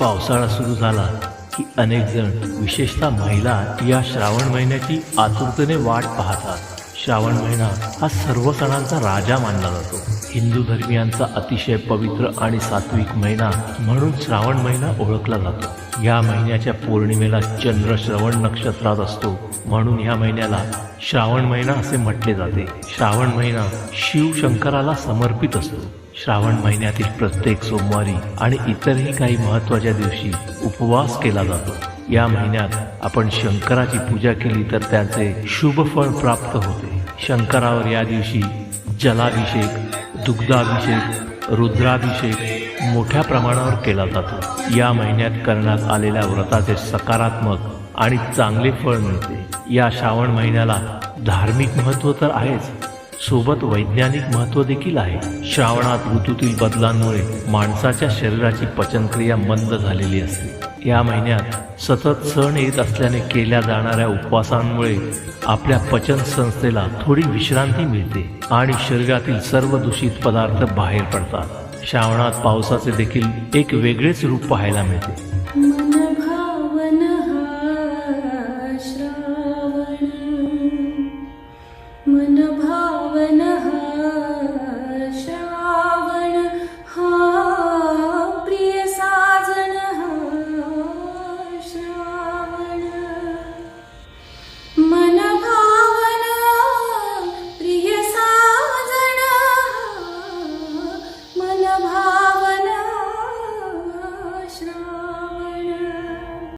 पावसाळा सुरू झाला की अनेक जण विशेषतः महिला या श्रावण महिन्याची आतुरतेने वाट पाहतात. श्रावण महिना हा सर्व सणांचा राजा मानला जातो. हिंदू धर्मियांचा अतिशय पवित्र आणि सात्विक महिना म्हणून श्रावण महिना ओळखला जातो. या महिन्याच्या पौर्णिमेला चंद्र श्रवण नक्षत्रात असतो. म्हणून ह्या महिन्याला श्रावण महिना असे म्हटले जाते. श्रावण महिना शिव शंकराला समर्पित असतो. श्रावण महिन्यातील प्रत्येक सोमवारी आणि इतरही काही महत्त्वाच्या दिवशी उपवास केला जातो. या महिन्यात आपण शंकराची पूजा केली तर त्याचे शुभ फळ प्राप्त होते. शंकरावर या दिवशी जलाभिषेक दुग्धाभिषेक रुद्राभिषेक मोठ्या प्रमाणावर केला जातो. या महिन्यात करण्यात आलेल्या व्रताचे सकारात्मक आणि चांगले फळ मिळते. या श्रावण महिन्याला धार्मिक महत्त्व तर आहेच. सोबत वैज्ञानिक महत्त्व देखील आहे. श्रावणात ऋतूतील बदलांमुळे माणसाच्या शरीराची पचनक्रिया मंद झालेली असते. या महिन्यात सतत सण येत असल्याने केल्या जाणाऱ्या उपवासांमुळे आपल्या पचन संस्थेला थोडी विश्रांती मिळते आणि शरीरातील सर्व दूषित पदार्थ बाहेर पडतात. श्रावणात पावसाचे देखील एक वेगळेच रूप पाहायला मिळते.